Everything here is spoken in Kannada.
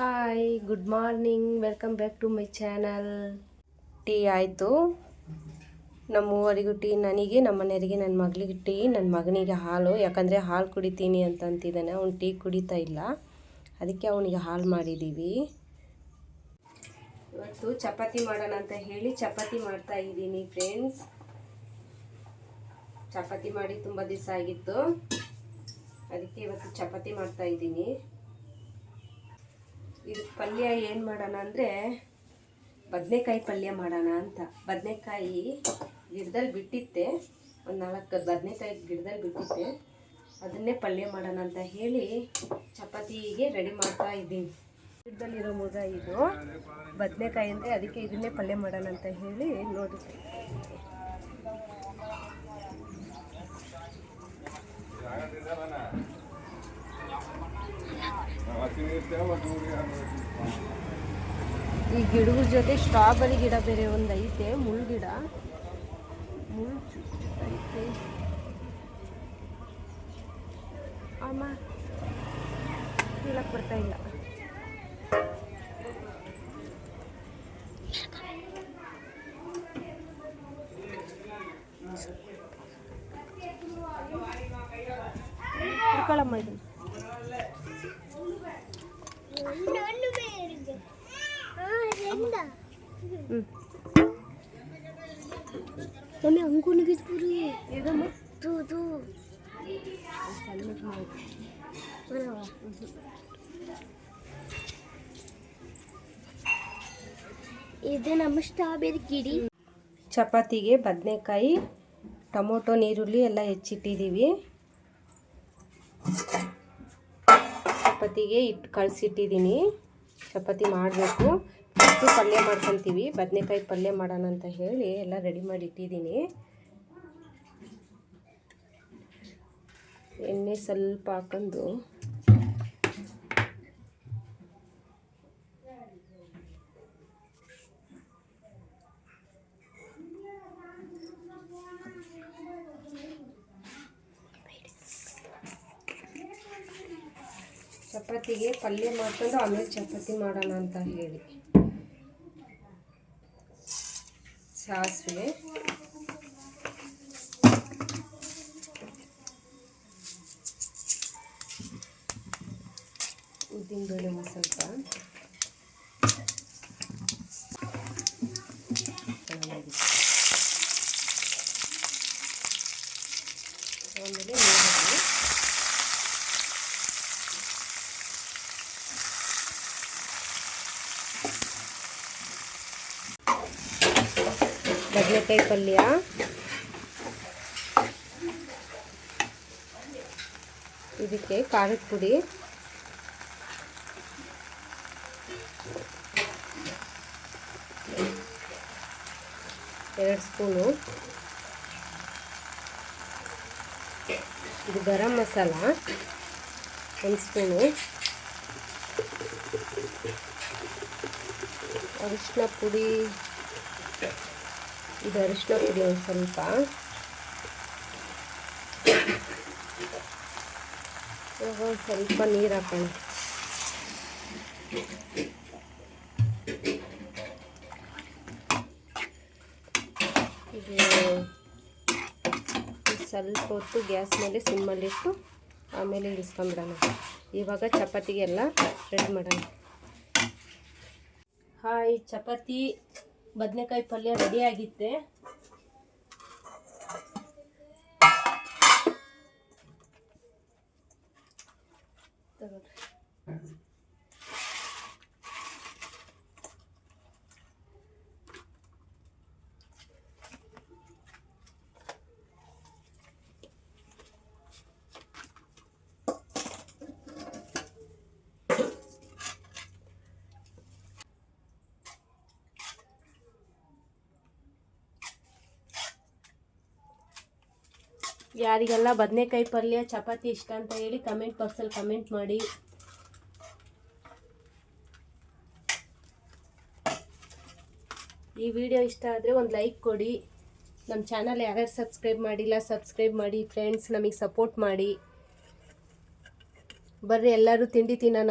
Hi good morning welcome back to my channel tea ಆಯಿತು. ನಮ್ಮ ಮೂವರಿಗೂ ಟೀ, ನನಗೆ, ನಮ್ಮ ಮನೆಯವರಿಗೆ ನನ್ನ ಮಗಳಿಗೆ ಟೀ ನನ್ನ ಮಗನಿಗೆ ಹಾಲು. ಯಾಕಂದರೆ ಹಾಲು ಕುಡಿತೀನಿ ಅಂತಂತಿದ್ದಾನೆ ಅವ್ನು ಟೀ ಕುಡಿತಾ ಇಲ್ಲ. ಅದಕ್ಕೆ ಅವನಿಗೆ ಹಾಲು ಮಾಡಿದ್ದೀವಿ ಇವತ್ತು ಚಪಾತಿ ಮಾಡೋಣ ಅಂತ ಹೇಳಿ ಚಪಾತಿ ಮಾಡ್ತಾ ಇದ್ದೀನಿ ಫ್ರೆಂಡ್ಸ್ ಚಪಾತಿ ಮಾಡಿ ತುಂಬ ದಿವಸ ಆಗಿತ್ತು. ಅದಕ್ಕೆ ಇವತ್ತು ಚಪಾತಿ ಮಾಡ್ತಾ ಇದ್ದೀನಿ. ಇದು ಪಲ್ಯ ಏನು ಮಾಡೋಣ ಅಂದರೆ ಬದನೆಕಾಯಿ ಪಲ್ಯ ಮಾಡೋಣ ಅಂತ. ಬದನೆಕಾಯಿ ಗಿಡದಲ್ಲಿ ಬಿಟ್ಟಿತ್ತೆ. ಒಂದು ನಾಲ್ಕು ಬದನೆಕಾಯಿ ಗಿಡದಲ್ಲಿ ಬಿಟ್ಟಿತ್ತೆ. ಅದನ್ನೇ ಪಲ್ಯ ಮಾಡೋಣ ಅಂತ ಹೇಳಿ ಚಪಾತಿಗೆ ರೆಡಿ ಮಾಡ್ತಾ ಇದ್ದೀನಿ. ಗಿಡದಲ್ಲಿರೋ ಮುಗ ಇದು. ಬದನೆಕಾಯಿ ಅಂದರೆ ಅದಕ್ಕೆ ಇದನ್ನೇ ಪಲ್ಯ ಮಾಡೋಣ ಅಂತ ಹೇಳಿ ನೋಡಿ ಈ ಗಿಡಗಳ ಜೊತೆ ಸ್ಟ್ರಾಬೆರಿ ಗಿಡ ಬೇರೆ ಒಂದು ಐತೆ, ಮುಳ್ಳು ಗಿಡ. ಮುಳ್ಳು ಅಮ್ಮ ಕೀಳಕ್ಕೆ ಬರ್ತಾ ಇಲ್ಲ. ಕಳಮ್ಮ ಇದನ್ನ. ಇದು ನಮ್ಮ ಸ್ಟ್ರಾಬೆರಿ ಗಿಡಿ ಚಪಾತಿಗೆ ಬದನೆಕಾಯಿ ಟೊಮೊಟೊ ನೀರುಳ್ಳಿ ಎಲ್ಲ ಹೆಚ್ಚಿಟ್ಟಿದ್ದೀವಿ. ಚಪಾತಿಗೆ ಇಟ್ಟು ಕಳಿಸಿಟ್ಟಿದ್ದೀನಿ. ಚಪಾತಿ ಮಾಡಬೇಕು. ಫಸ್ಟು ಪಲ್ಯ ಮಾಡ್ಕೊತೀವಿ. ಬದನೆಕಾಯಿ ಪಲ್ಯ ಮಾಡೋಣ ಅಂತ ಹೇಳಿ ಎಲ್ಲ ರೆಡಿ ಮಾಡಿ ಇಟ್ಟಿದ್ದೀನಿ ಎಣ್ಣೆ ಸ್ವಲ್ಪ ಹಾಕೊಂಡು ಚಪಾತಿಗೆ ಪಲ್ಯ ಮಾಡ್ಕೊಂಡು ಆಮೇಲೆ ಚಪಾತಿ ಮಾಡೋಣ ಅಂತ ಹೇಳಿ. ಸಾಸಿವೆ. ಉದ್ದಿನಬೇಳೆ ಬೇಳೆ ಸ್ವಲ್ಪ ಆಮೇಲೆ ನೀರು ಹಾಕಿ ಬದನೆಕಾಯಿ ಪಲ್ಯ. ಇದಕ್ಕೆ ಖಾರದ ಪುಡಿ. ಎರಡು ಸ್ಪೂನು. ಇದು ಗರಂ ಮಸಾಲ. ಒಂದು ಸ್ಪೂನು. ಅರಿಶಿನ ಪುಡಿ. ಇದು ಅರಿಶಿನ ಪುಡಿ ಒಂದು ಸ್ವಲ್ಪ. ಇವಾಗ ಒಂದು ಸ್ವಲ್ಪ ನೀರು ಹಾಕೋಣ. ಇದು ಸ್ವಲ್ಪ ಹೊತ್ತು ಗ್ಯಾಸ್ ಮೇಲೆ ಸಿಮ್ಮಲ್ಲಿಟ್ಟು ಆಮೇಲೆ ಇಳಿಸ್ಕೊಂಬಿಡೋಣ ಇವಾಗ ಚಪಾತಿಗೆಲ್ಲ ರೆಡಿ ಮಾಡೋಣ. ಹಾಯ್ ಚಪಾತಿ. ಬದನೆಕಾಯಿ ಪಲ್ಯ ರೆಡಿ ಆಗಿತ್ತೆ ತಗೊಳ್ರಿ. ಯಾರಿಗೆಲ್ಲ ಬದನೆಕಾಯಿ ಪಲ್ಯ, ಚಪಾತಿ ಇಷ್ಟ ಅಂತ ಹೇಳಿ ಕಮೆಂಟ್ ಬಾಕ್ಸಲ್ಲಿ ಕಮೆಂಟ್ ಮಾಡಿ. ಈ ವಿಡಿಯೋ ಇಷ್ಟ ಆದರೆ ಒಂದು ಲೈಕ್ ಕೊಡಿ. ನಮ್ಮ ಚಾನಲ್ ಯಾರ್ಯಾರು ಸಬ್ಸ್ಕ್ರೈಬ್ ಮಾಡಿಲ್ಲ ಸಬ್ಸ್ಕ್ರೈಬ್ ಮಾಡಿ ಫ್ರೆಂಡ್ಸ್ ನಮಗೆ ಸಪೋರ್ಟ್ ಮಾಡಿ. ಬರ್ರಿ, ಎಲ್ಲರೂ ತಿಂಡಿ ತಿನ್ನೋಣ.